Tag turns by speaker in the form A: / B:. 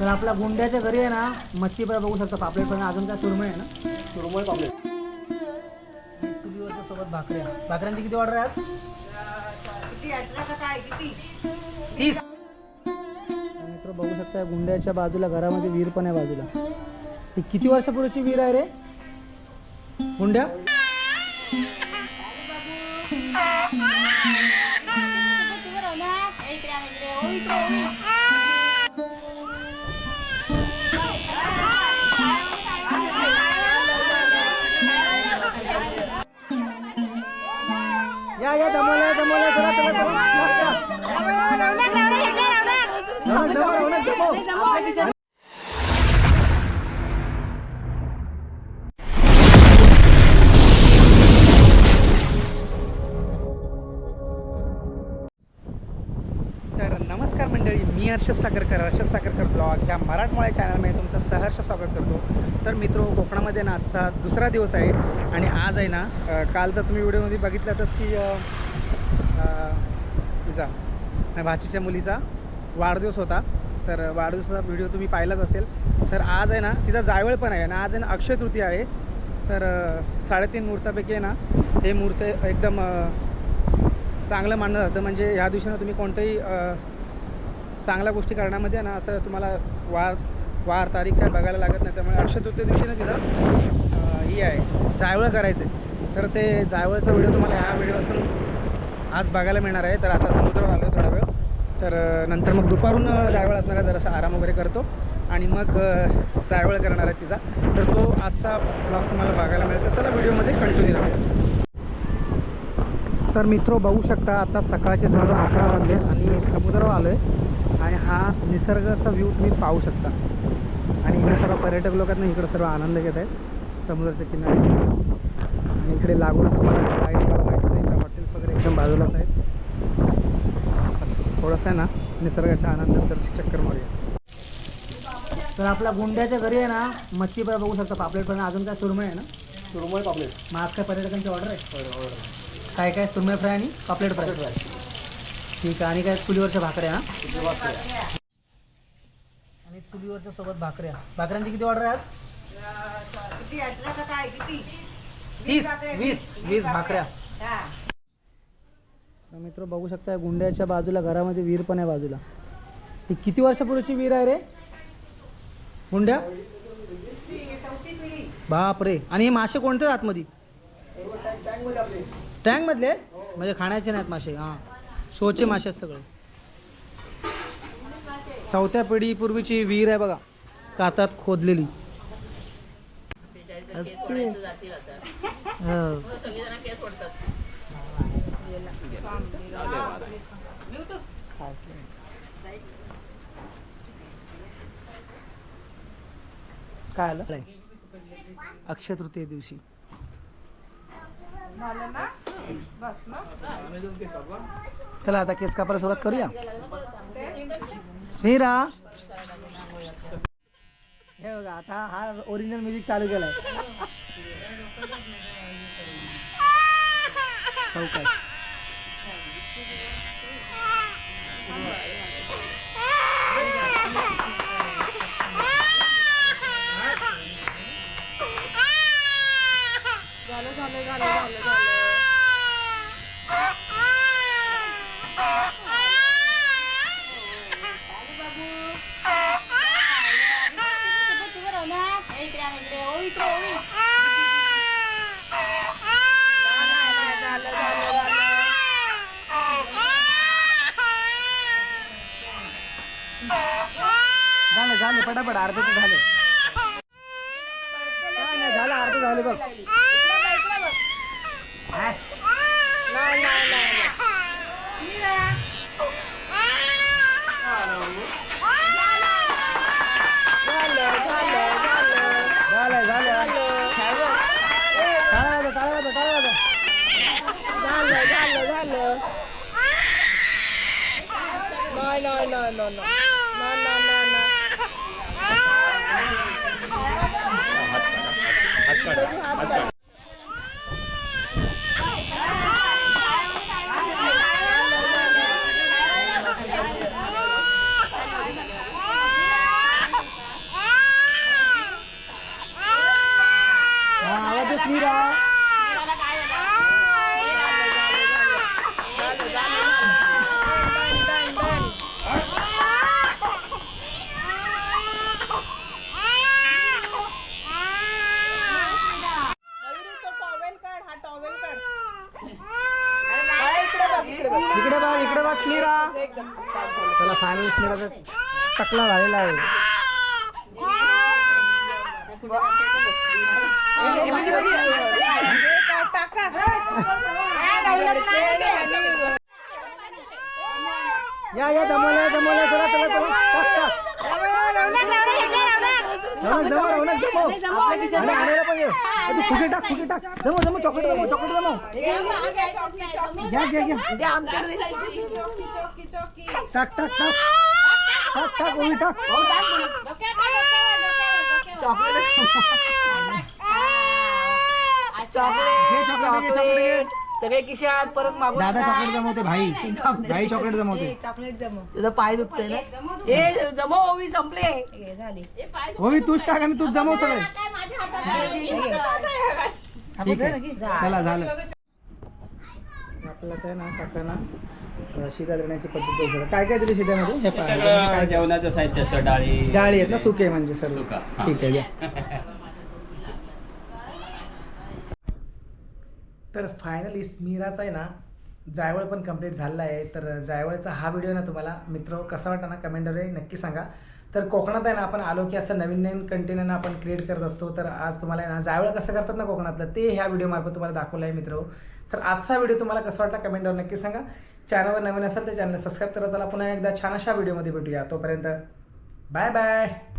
A: तर आपल्या गुंड्याच्या घरी आहे ना मच्छी पण बघू शकता. पापलेट पण अजून काय सुरमई आहे ना?
B: सुरमई पापलेट.
A: सोबत भाकऱ्या. भाकऱ्यांची किती ऑर्डर आहे आज? तीस. मित्र बघू शकता गुंड्याच्या बाजूला घरामध्ये विहीर पण आहे बाजूला. ही किती वर्षापूर्वीची विहीर आहे रे? गुंड्या? या या जमवल्या जमवल्या चला चला चला. रौनक जमव रौनक जमव तर मी हर्षद सागरकर हर्षद सागरकर ब्लॉग. ह्या मराठमोळ्या चॅनलमध्ये तुमचं सहर्ष स्वागत करतो. तर मित्रो कोकणामध्ये ना आजचा दुसरा दिवस आहे आणि आज आहे ना काल तर तुम्ही व्हिडिओमध्ये बघितलातच की तुझा भाचीच्या मुलीचा वाढदिवस होता. तर वाढदिवसाचा व्हिडिओ तुम्ही पाहिलाच असेल. तर आज आहे ना तिचा जायवळ पण आहे आणि आज आहे ना अक्षय तृतीय आहे. तर साडेतीन मुहूर्तापैकी आहे ना हे मुहूर्त एकदम चांगलं मानलं जातं. म्हणजे ह्या दिवशीनं तुम्ही कोणतंही चांगल्या गोष्टी करण्यामध्ये ना असं तुम्हाला वार वार तारीख काय बघायला लागत नाही. त्यामुळे अक्षय तृतीय दिवशीनं तिचं अ, ही आहे जायवळ करायचं आहे तर ते जायवळचा व्हिडिओ तुम्हाला ह्या व्हिडिओतून आज बघायला मिळणार आहे. तर आता समुद्रावर आलो आहे थोडा वेळ. तर नंतर मग दुपारून जायवळ असणार आहे जरासा आराम वगैरे करतो. आणि मग जायवळ करणार आहे तिचा. तर तो आजचा ब्लॉग तुम्हाला बघायला मिळेल. तर चला व्हिडिओमध्ये कंटिन्यू राहूया. तर मित्रो बघू शकता आता सकाळचे जवळ अकरा वाजले आणि समुद्रावर आलो आहे आणि हा निसर्गाचा व्ह्यू तुम्ही पाहू शकता. आणि इकडे सर्व पर्यटक लोक आहेत ना इकडे सर्व आनंद घेत आहेत. समुद्राच्या किनारी. आणि इकडे लागूनच तुम्हाला माहितीच आहे हॉटेल्स वगैरे एकदम बाजूलाच आहेत. थोडंसं आहे ना निसर्गाच्या आनंदात तर चक्कर मारूया. तर आपल्या गुंड्याच्या घरी आहे ना मच्छी पण बघू शकता पापलेट पण अजून काय सुरमई आहे ना?
B: सुरमई पापलेट.
A: मग आज काय पर्यटकांची ऑर्डर आहे? काय काय सुरमई फ्राय आणि पापलेट फ्राय? ठीक आहे. आणि काय चुलीवरच्या भाकऱ्या आणि चुलीवरच्या सोबत भाकऱ्या. भाकऱ्यांची किती ऑर्डर आहे आज? तीस. वीस वीस. भाकऱ्या. तर मित्र बघू शकता गुंड्याच्या बाजूला घरामध्ये विहीर पण आहे बाजूला. ती किती वर्षापूर्वीची विहीर आहे रे? गुंड्या? बाप रे आणि हे मासे कोणते आतमध्ये? टँक मधले? म्हणजे खाण्याचे नाहीत मासे हां. शोचे मासे आहेत सगळे. चौथ्या पिढी पूर्वीची विहीर आहे बघा कातात खोदलेली. हो. काय आलं? अक्षय तृतीय दिवशी. चला आता केस कापायला सुरुवात करूया. स्मिरा हे बघा आता हा ओरिजिनल म्युझिक चालू केलाय. चौकाश झाले झाले पटापट अर्धे तर झाले. काय नाही, झालं अर्धे झाले बघ. हा? झालं no, no, no, no. No, no, no, no. त्याला फायनल स्मिराचा टकला झालेला आहे या या जमवलं जमवलं चला चला चला टाक टाक रौनक फुगे टाक फुगे टाक. जमव जमव चॉकलेट जमव चॉकलेट जमव. घ्या घ्या घ्या. टाक टाक टाक. टाक टाक ओवी टाक. घे चॉकलेट चॉकलेट
C: सगळे खिशात परत मागून
A: दादा चॉकलेट जमवते भाई. भाई चॉकलेट जमवते.
C: तुझं पाय दुखतोय ना? हे जमव ओवी संपले.
A: ओवी तूच टाक आणि तूच जमव सगळे. ठीक आहे. चला झालं. आपल्याला काय ना काकांना शिदा देण्याची पद्धत. काय काय दिली शिद्यामध्ये हे पहा, काय
D: जेवणाचं साहित्य असतं डाळी.
A: डाळी आहेत ना सुके म्हणजे
D: हा.
A: ठीक आहे तर फायनली स्मिराचा आहे ना जायवळ पण कंप्लीट झालेला आहे. तर जायवळचा हा व्हिडिओ ना तुम्हाला. मित्र कसा वाटला ना कमेंटद्वारे नक्की सांगा. तर कोकणात आहे ना आपण आलो की असं नवीन नवीन कंटेंट आपण क्रिएट करत असतो. तर आज तुम्हाला आहे ना जायवळ कसं करतात ना कोकणातलं ते ह्या व्हिडिओमार्फत तुम्हाला दाखवलं आहे मित्र. तर आजचा व्हिडिओ तुम्हाला कसा वाटला कमेंटवर नक्की सांगा. चॅनलवर नवीन असेल तर चॅनल सबस्क्राईब करा. चला पुन्हा एकदा छान अशा व्हिडिओमध्ये भेटूया. तोपर्यंत बाय बाय